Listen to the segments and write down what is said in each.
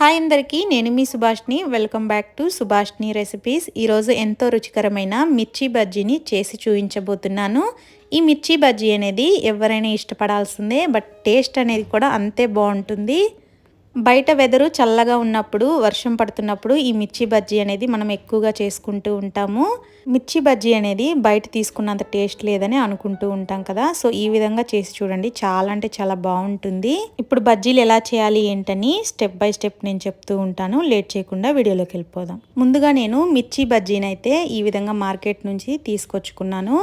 Hi అందరికీ నేను మీ Subhashini. Welcome back to Subhashni recipes. ఈరోజు ఎంతో రుచికరమైన మిర్చి బజ్జీని చేసి చూపించబోతున్నాను. ఈ మిర్చి బజ్జీ అనేది ఎవరైనా ఇష్టపడాల్సిందే బట్ టేస్ట్ అనేది కూడా అంతే బాగుంటుంది. బయట వెదరు చల్లగా ఉన్నప్పుడు వర్షం పడుతున్నప్పుడు ఈ మిర్చి బజ్జీ అనేది మనం ఎక్కువగా చేసుకుంటూ ఉంటాము. మిర్చి బజ్జీ అనేది బయట తీసుకున్నంత టేస్ట్ లేదని అనుకుంటూ ఉంటాం కదా. సో ఈ విధంగా చేసి చూడండి. చాలా అంటే చాలా బాగుంటుంది. ఇప్పుడు బజ్జీలు ఎలా చేయాలి ఏంటని స్టెప్ బై స్టెప్ నేను చెప్తూ ఉంటాను. లేట్ చేయకుండా వీడియోలోకి వెళ్ళిపోదాం. ముందుగా నేను మిర్చి బజ్జీని అయితే ఈ విధంగా మార్కెట్ నుంచి తీసుకొచ్చుకున్నాను.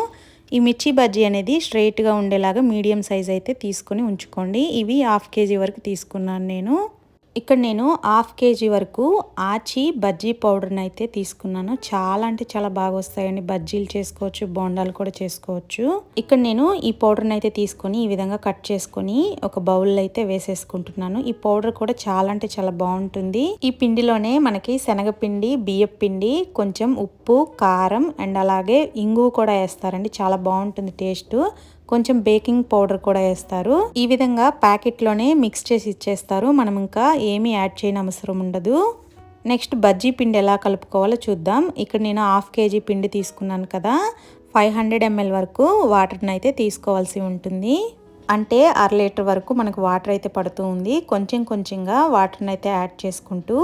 ఈ మిర్చి బజ్జీ అనేది స్ట్రైట్గా ఉండేలాగా మీడియం సైజ్ అయితే తీసుకొని ఉంచుకోండి. ఇవి హాఫ్ కేజీ వరకు తీసుకున్నాను నేను. ఇక్కడ నేను హాఫ్ కేజీ వరకు ఆచి బజ్జీ పౌడర్ని అయితే తీసుకున్నాను. చాలా అంటే చాలా బాగా వస్తాయండి. బజ్జీలు చేసుకోవచ్చు బోండాలు కూడా చేసుకోవచ్చు. ఇక్కడ నేను ఈ పౌడర్ని అయితే తీసుకొని ఈ విధంగా కట్ చేసుకొని ఒక బౌల్లో అయితే వేసేసుకుంటున్నాను. ఈ పౌడర్ కూడా చాలా అంటే చాలా బాగుంటుంది. ఈ పిండిలోనే మనకి శనగపిండి బియ్యం పిండి కొంచెం ఉప్పు కారం అండ్ అలాగే ఇంగువ కూడా వేస్తారండి. చాలా బాగుంటుంది టేస్ట్. కొంచెం బేకింగ్ పౌడర్ కూడా వేస్తారు. ఈ విధంగా ప్యాకెట్లోనే మిక్స్ చేసి ఇచ్చేస్తారు. మనం ఇంకా ఏమీ యాడ్ చేయని అవసరం ఉండదు. నెక్స్ట్ బజ్జీ పిండి ఎలా కలుపుకోవాలో చూద్దాం. ఇక్కడ నేను హాఫ్ కేజీ పిండి తీసుకున్నాను కదా. ఫైవ్ హండ్రెడ్ ఎంఎల్ వరకు వాటర్ని అయితే తీసుకోవాల్సి ఉంటుంది. అంటే అర లీటర్ వరకు మనకు వాటర్ అయితే పడుతూ ఉంది. కొంచెం కొంచెంగా వాటర్ని అయితే యాడ్ చేసుకుంటూ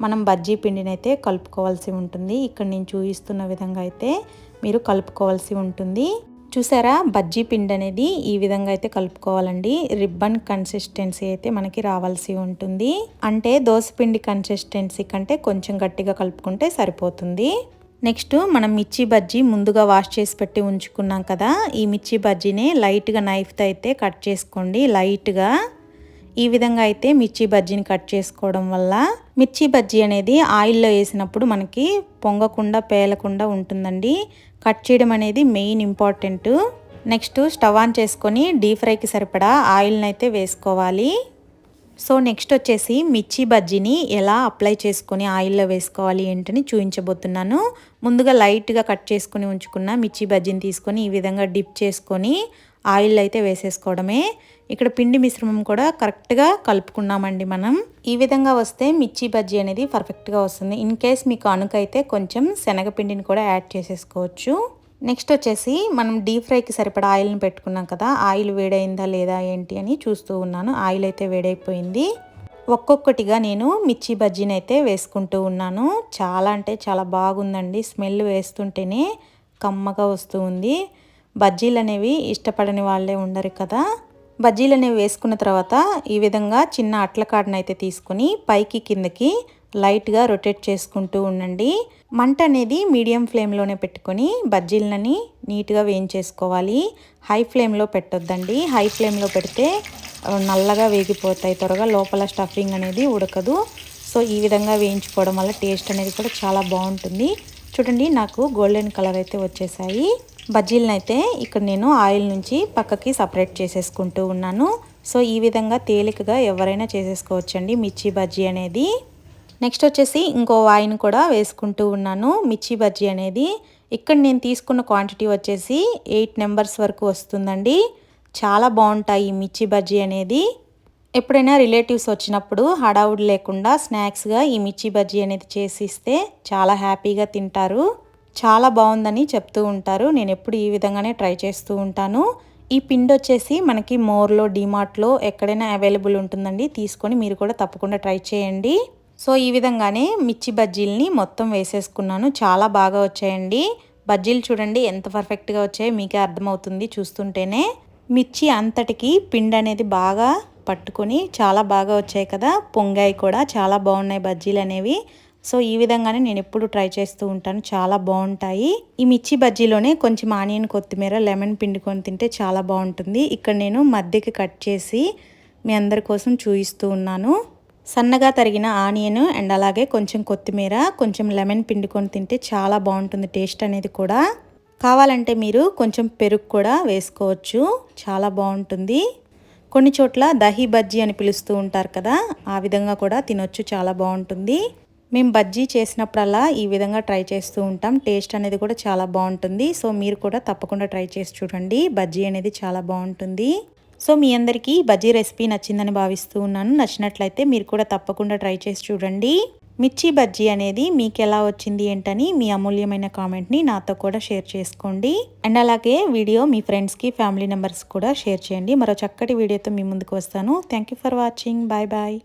మనం బజ్జీ పిండిని అయితే కలుపుకోవాల్సి ఉంటుంది. ఇక్కడ నేను చూపిస్తున్న విధంగా అయితే మీరు కలుపుకోవాల్సి ఉంటుంది. చూసారా? బజ్జీ పిండి అనేది ఈ విధంగా అయితే కలుపుకోవాలండి. రిబ్బన్ కన్సిస్టెన్సీ అయితే మనకి రావాల్సి ఉంటుంది. అంటే దోశపిండి కన్సిస్టెన్సీ కంటే కొంచెం గట్టిగా కలుపుకుంటే సరిపోతుంది. నెక్స్ట్ మనం మిర్చి బజ్జీ ముందుగా వాష్ చేసి పెట్టి ఉంచుకున్నాం కదా ఈ మిర్చి బజ్జీని లైట్గా నైఫ్తో అయితే కట్ చేసుకోండి. లైట్గా ఈ విధంగా అయితే మిర్చి బజ్జీని కట్ చేసుకోవడం వల్ల మిర్చి బజ్జీ అనేది ఆయిల్లో వేసినప్పుడు మనకి పొంగకుండా పేలకుండా ఉంటుందండి. కట్ చేయడం అనేది main important. Next stove on చేసుకొని డీప్ ఫ్రైకి సరిపడా ఆయిల్ని అయితే వేసుకోవాలి. సో నెక్స్ట్ వచ్చేసి మిర్చి బజ్జీని ఎలా అప్లై చేసుకొని ఆయిల్లో వేసుకోవాలి ఏంటని చూపించబోతున్నాను. ముందుగా లైట్గా కట్ చేసుకుని ఉంచుకున్న మిర్చి బజ్జీని తీసుకొని ఈ విధంగా డిప్ చేసుకొని ఆయిల్ అయితే వేసేసుకోవడమే. ఇక్కడ పిండి మిశ్రమం కూడా కరెక్ట్గా కలుపుకున్నామండి మనం. ఈ విధంగా వస్తే మిర్చి బజ్జీ అనేది పర్ఫెక్ట్గా వస్తుంది. ఇన్ కేస్ మీకు అనుకైతే కొంచెం శనగపిండిని కూడా యాడ్ చేసేసుకోవచ్చు. నెక్స్ట్ వచ్చేసి మనం డీప్ ఫ్రైకి సరిపడా ఆయిల్ని పెట్టుకున్నాం కదా ఆయిల్ వేడైందా లేదా ఏంటి అని చూస్తూ ఉన్నాను. ఆయిల్ అయితే వేడైపోయింది. ఒక్కొక్కటిగా నేను మిర్చి బజ్జీని అయితే వేసుకుంటూ ఉన్నాను. చాలా అంటే చాలా బాగుందండి. స్మెల్ వేస్తుంటేనే కమ్మగా వస్తూ ఉంది. బజ్జీలు అనేవి ఇష్టపడని వాళ్ళే ఉండరు కదా. బజ్జీలు అనేవి వేసుకున్న తర్వాత ఈ విధంగా చిన్న అట్ల కాడను అయితే తీసుకొని పైకి కిందకి లైట్గా రొటేట్ చేసుకుంటూ ఉండండి. మంట అనేది మీడియం ఫ్లేమ్లోనే పెట్టుకొని బజ్జీలని నీట్గా వేయించేసుకోవాలి. హై ఫ్లేమ్లో పెట్టొద్దండి. హై ఫ్లేమ్లో పెడితే నల్లగా వేగిపోతాయి. త్వరగా లోపల స్టఫింగ్ అనేది ఉడకదు. సో ఈ విధంగా వేయించుకోవడం వల్ల టేస్ట్ అనేది కూడా చాలా బాగుంటుంది. చూడండి నాకు గోల్డెన్ కలర్ అయితే వచ్చేసాయి. బజ్జీలను అయితే ఇక్కడ నేను ఆయిల్ నుంచి పక్కకి సపరేట్ చేసేసుకుంటూ ఉన్నాను. సో ఈ విధంగా తేలికగా ఎవరైనా చేసేసుకోవచ్చండి మిర్చి బజ్జీ అనేది. నెక్స్ట్ వచ్చేసి ఇంకో వాయిన్ కూడా వేసుకుంటూ ఉన్నాను. మిర్చి బజ్జీ అనేది. ఇక్కడ నేను తీసుకున్న క్వాంటిటీ వచ్చేసి ఎయిట్ నెంబర్స్ వరకు వస్తుందండి. చాలా బాగుంటాయి ఈ మిర్చి బజ్జీ అనేది. ఎప్పుడైనా రిలేటివ్స్ వచ్చినప్పుడు హడావుడి లేకుండా స్నాక్స్గా ఈ మిర్చి బజ్జీ అనేది చేసి ఇస్తే చాలా హ్యాపీగా తింటారు. చాలా బాగుందని చెప్తూ ఉంటారు. నేను ఎప్పుడు ఈ విధంగానే ట్రై చేస్తూ ఉంటాను. ఈ పిండి వచ్చేసి మనకి మోర్లో డిమార్ట్లో ఎక్కడైనా అవైలబుల్ ఉంటుందండి. తీసుకొని మీరు కూడా తప్పకుండా ట్రై చేయండి. సో ఈ విధంగానే మిర్చి బజ్జీలని మొత్తం వేసేసుకున్నాను. చాలా బాగా వచ్చాయండి. బజ్జీలు చూడండి ఎంత పర్ఫెక్ట్గా వచ్చాయో మీకే అర్థమవుతుంది చూస్తుంటేనే. మిర్చి అంతటికి పిండి అనేది బాగా పట్టుకొని చాలా బాగా వచ్చాయి కదా. పొంగాయి కూడా చాలా బాగున్నాయి బజ్జీలు అనేవి. సో ఈ విధంగానే నేను ఎప్పుడు ట్రై చేస్తూ ఉంటాను. చాలా బాగుంటాయి. ఈ మిర్చి బజ్జీలోనే కొంచెం ఆనియన్ కొత్తిమీర లెమన్ పిండుకొని తింటే చాలా బాగుంటుంది. ఇక్కడ నేను మధ్యకి కట్ చేసి మీ అందరి కోసం చూపిస్తూ ఉన్నాను. సన్నగా తరిగిన ఆనియన్ అండ్ అలాగే కొంచెం కొత్తిమీర కొంచెం లెమన్ పిండుకొని తింటే చాలా బాగుంటుంది టేస్ట్ అనేది కూడా. కావాలంటే మీరు కొంచెం పెరుగు కూడా వేసుకోవచ్చు. చాలా బాగుంటుంది. కొన్ని చోట్ల దహీ బజ్జీ అని పిలుస్తూ ఉంటారు కదా ఆ విధంగా కూడా తినొచ్చు. చాలా బాగుంటుంది. మేము బజ్జీ చేసినప్పుడల్లా ఈ విధంగా ట్రై చేస్తూ ఉంటాం. టేస్ట్ అనేది కూడా చాలా బాగుంటుంది. సో మీరు కూడా తప్పకుండా ట్రై చేసి చూడండి. బజ్జీ అనేది చాలా బాగుంటుంది. సో మీ అందరికీ బజ్జీ రెసిపీ నచ్చిందని భావిస్తూ ఉన్నాను. నచ్చినట్లయితే మీరు కూడా తప్పకుండా ట్రై చేసి చూడండి. మిర్చి బజ్జీ అనేది మీకు ఎలా వచ్చింది ఏంటని మీ అమూల్యమైన కామెంట్ని నాతో కూడా షేర్ చేసుకోండి. అండ్ అలాగే వీడియో మీ ఫ్రెండ్స్కి ఫ్యామిలీ మెంబర్స్ కూడా షేర్ చేయండి. మరో చక్కటి వీడియోతో మీ ముందుకు వస్తాను. Thank for watching. Bye bye.